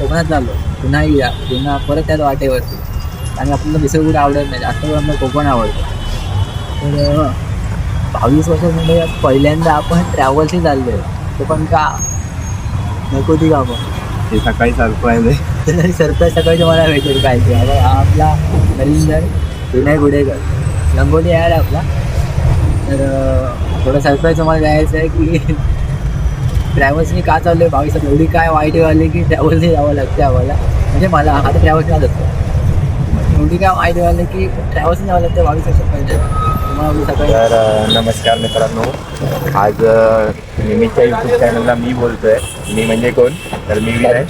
कोकणात चाललो पुन्हा येऊया पुन्हा परत त्याच वाटेवरती. आणि आपल्याला दुसरं कुठे आवडत नाही. जास्त करून कोकण आवडतं. तर बावीस वर्ष म्हणजे पहिल्यांदा आपण ट्रॅव्हल्सही चाललोय. तो पण का? नको ती कामं. ते सकाळी सरप्राईज आहे. सरप्राईज सकाळी तुम्हाला भेटेल काय ते. आपला नरेंद्र विनय गुडेकर. लंगोटी आहे आपला. तर थोडं सरप्राईज तुम्हाला द्यायचं आहे की ट्रॅव्हल्सनी का चालू आहे बावीस एवढी काय वाईट झाली की ट्रॅव्हल्सनी जावं लागते आम्हाला. म्हणजे मला आता ट्रॅव्हल्स जात असतो एवढी काय वाईट झाली की ट्रॅव्हल्सनी जावं लागतं बावीस वर्ष पहिले मग तर नमस्कार मित्रांनो. आज निमितच्या यूट्यूब चॅनलला मी बोलतोय. मी म्हणजे कोण? तर मी विनय.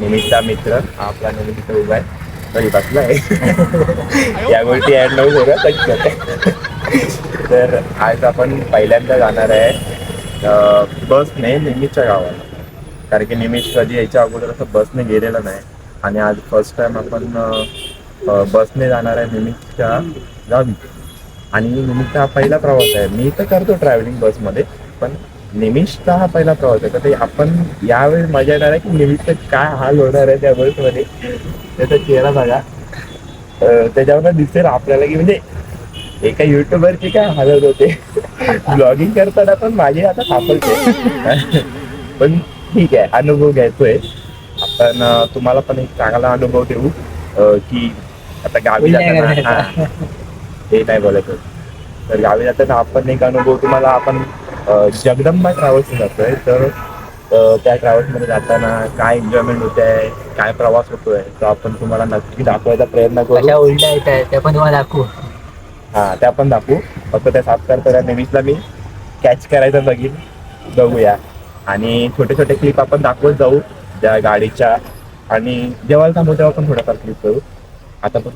निमितचा मित्र. आपला निमित्त उभा आहे. तरी बसला आहे. या गोष्टी ॲड नऊ बरं तर आज आपण पहिल्यांदा जाणार आहे बसने नेहमीच्या गावाला. कारण की निमित कधी यायच्या अगोदर असं बसने गेलेलं नाही. आणि आज फर्स्ट टाइम आपण बसने जाणार आहे निमितच्या गावी. आणि निमितचा हा पहिला प्रवास आहे. मी तर करतो ट्रॅव्हलिंग बसमध्ये पण निमिषचा हा पहिला प्रवास आहे. तर ते आपण यावेळी मजा येणार आहे की निमित्त काय हाल होणार आहे त्या बसमध्ये? त्याचा चेहरा बघा. त्याच्यावर दिसेल आपल्याला की म्हणजे एका युट्यूबरचे काय हालत होते. ब्लॉगिंग करताना पण माझे आता सापडते. पण ठीक आहे अनुभव घ्यायचोय. आपण तुम्हाला पण एक चांगला अनुभव देऊ की आता गावी जाताना. हा, नाही बोलायचं. तर गावी जाताना आपण एक अनुभव तुम्हाला आपण जगदंबा ट्रॅव्हल्स जातोय. तर त्या ट्रॅव्हल्समध्ये जाताना काय एन्जॉयमेंट होत आहे काय प्रवास होतोय तो आपण तुम्हाला नक्की दाखवायचा प्रयत्न करू. उलट्या येत आहेत त्या पण तुम्हाला दाखवू. हा त्या पण दाखवू. फक्त त्या साफ करताना नेहमीचला मी कॅच करायचं बघीन बघूया. आणि छोटे छोटे क्लिप आपण दाखवत जाऊ त्या गाडीच्या. आणि जेव्हा थांबू तेव्हा पण थोडाफार क्लिप करू. आता पण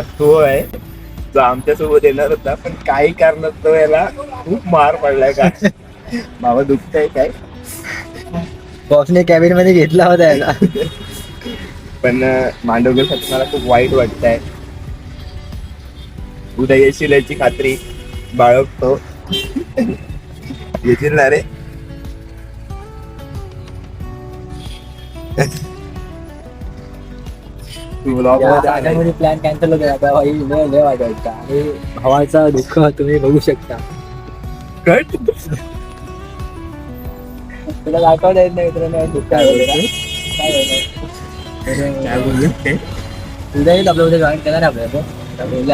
तो आहे. जो आमच्यासोबत येणार होता पण काही कारणात तो याला खूप मार पडलाय का? बाबा दुखतंय काय? बॉसने कॅबिनमध्ये घेतला होता याला. पण मांडवगडसाठी मला खूप वाईट वाटतंय. उद्या येशील याची खात्री बाळगतो येशील ना रे? प्लॅन कॅन्सल होता आणि भावाचा दुःख तुम्ही बघू शकता कट तुला दाखवता येत नाही मित्रांनो दुःख. काय? काय? उद्या येईल आपलं उद्या जॉईन करणार आपल्याला तो.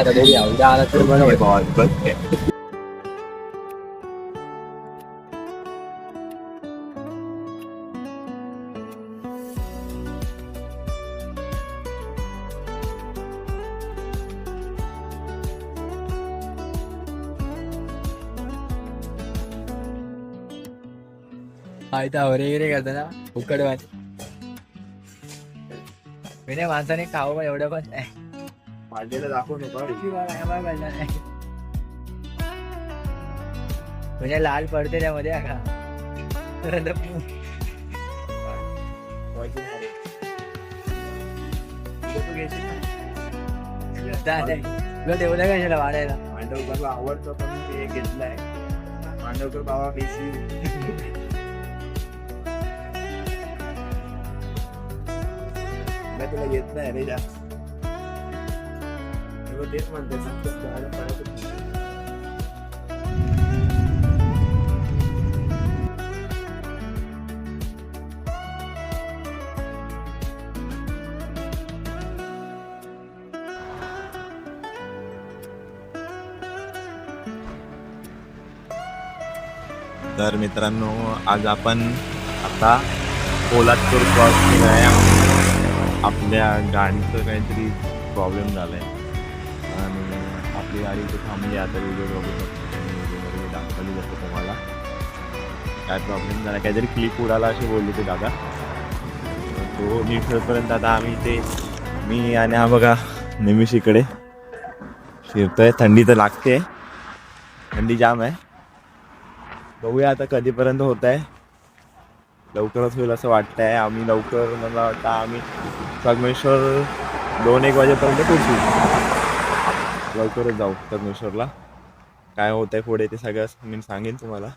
आता उद्या आला तर बरं हे बस. हा इथं हवरे गिरे करतो ना उकड भात विनय माणसाने खावं पण एवढं पण नाही. माझ्याला दाखवू नका किती वेळा आहे मला कळलं नाही. म्हणजे लाल पडते त्यामध्ये हा नाही. तुला तेवढं कशाला वाढायला मांडवकर आवडतं पण मी एक घेतलाय मांडवकर बाबा मेसी तुला येत नाही रे जास्त मी पण तेच म्हणते success करायला पाहिजे. तर मित्रांनो आज आपण आता पोलादपूर क्रॉस केला आहे आपल्या गाडीचं काहीतरी प्रॉब्लेम झाला आहे आणि आपली गाडी इथे थांबली आता व्हिडिओ बघू शकतो व्हिडिओमध्ये दाखवली जातो तुम्हाला. काय प्रॉब्लेम झाला? काहीतरी क्लिप उडाला असे बोलले ते दादा. तो तो नीट आता आम्ही ते मी आणि हा बघा नेहमीच इकडे. फिरतोय थंडी तर लागते थंडी जाम आहे. बघूया आता कधीपर्यंत होत आहे लवकरच होईल असं वाटतंय. आम्ही लवकर मला वाटतं आम्ही संगमेश्वर दोन एक वाजेपर्यंत पोचू लवकरच जाऊ संगमेश्वरला. काय होत आहे पुढे ते सगळं मी सांगेन तुम्हाला.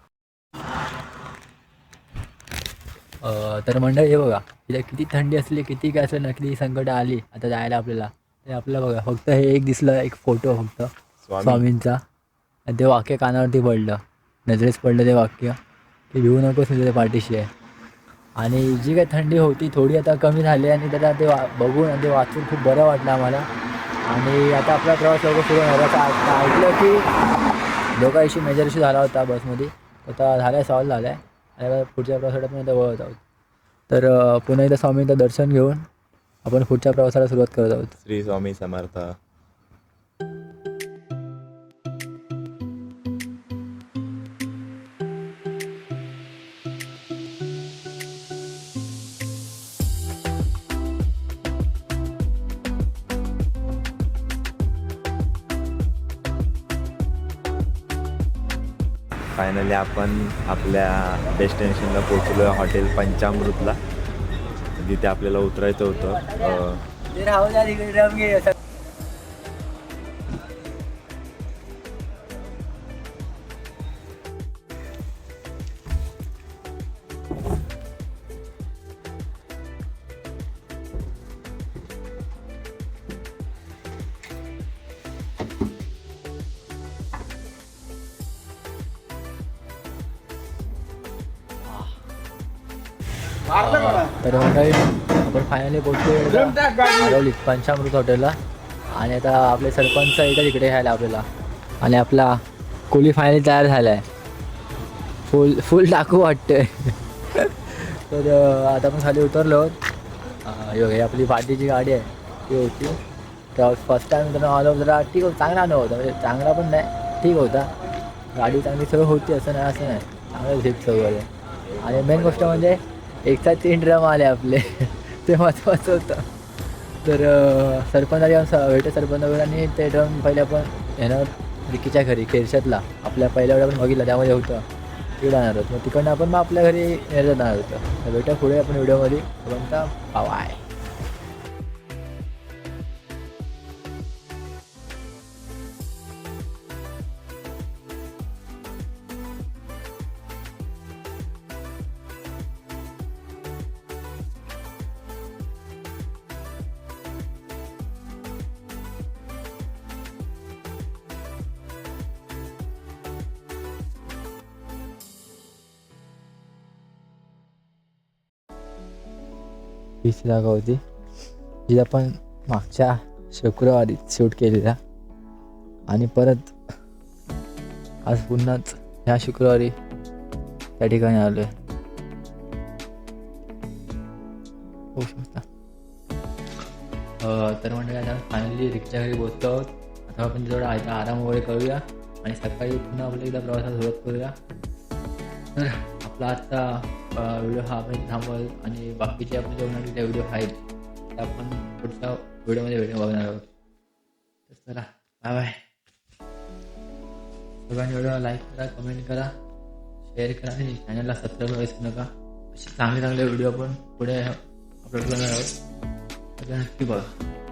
तर मंडळी हे बघा. तिला किती थंडी असली किती काय असलं नकली संकट आली आता जायला आपल्याला. ते आपल्याला बघा फक्त हे एक दिसलं एक फोटो फक्त. स्वामी. स्वामींचा. ते वाक्य कानावरती पडलं. नजरेस पडलं ते वाक्य. की भिवू नकोस तुझ्या पाठीशी आहे. आणि जी काही थंडी होती थोडी आता कमी झाली आणि त्याला ते वा बघून आणि ते वाचून खूप बरं वाटलं आम्हाला. आणि आता आपला प्रवास लवकर सुरू होणार आता ऐकलं की दोघा इशू मेजर इशू झाला होता बसमध्ये. आता झाला आहे सॉल्व झाला आहे आणि पुढच्या प्रवासाला पण आता वळत आहोत. तर पुन्हा एकदा स्वामींचं दर्शन घेऊन आपण पुढच्या प्रवासाला सुरुवात करत आहोत. श्री स्वामी समर्थ. फायनली आपण आपल्या डेस्टिनेशनला पोहोचलो हॉटेल पंचामृतला. जिथे आपल्याला उतरायचं होतं. तर मंडळी आपण फायनली पोहोचलो पंचामृत हॉटेलला आणि आता आपले सरपंच येतात इकडे घ्यायला आपल्याला. आणि आपला कोली फायनली तयार झाला आहे फुल फुल टाकू वाटतंय. तर आता आपण खाली उतरलो ही आपली पार्टीची गाडी आहे. ती होती. तर फर्स्ट टाइम त्यांना आलो जरा ठीक होतं चांगला अनुभव होता. म्हणजे चांगला पण नाही ठीक होता. गाडी चांगली सगळं होती असं नाही असं नाही. चांगलं झेप वगैरे आणि मेन गोष्ट म्हणजे एकदा तीन ड्रम आले आपले. ते महत्त्वाचं होतं. तर अं, सरपंच आली भेटे सरपंच वगैरे आणि ते ड्रम पहिले आपण येणार रिकीच्या घरी केरशातला आपल्या पहिल्या वेळा आपण बघितला त्यामध्ये होतं. तिकडे आणणार होतं. मग तिकडनं आपण मग आपल्या घरी येणार जाणार होतं. तर बेटा पुढे आपण व्हिडिओमध्ये. पाव आहे हीच जागा होती जी आपण मागच्या शुक्रवारी शूट केलेला. आणि परत आज पुन्हाच ह्या शुक्रवारी त्या ठिकाणी आलो आहे होऊ शकता. तर म्हणजे आता फायनली रिक्षा घरी पोहोचतो आहोत. आता आपण थोडा आता आराम वगैरे करूया. आणि सकाळी पुन्हा आपल्या एकदा प्रवासाला सुरुवात करूया. तर आपला आजचा व्हिडिओ हा आपण थांबवाल आणि बाकीचे आपण जेवणाचे व्हिडिओ आहेत त्या आपण पुढच्या व्हिडिओमध्ये व्हिडिओ बघणार आहोत. तर चला बाय बाय सगळ्यांनी व्हिडिओ लाईक करा कमेंट करा शेअर करा आणि चॅनलला सबस्क्राईब करायचं नका. असे चांगले चांगले व्हिडिओ आपण पुढे अपलोड करणार आहोत. तर नक्की बघा.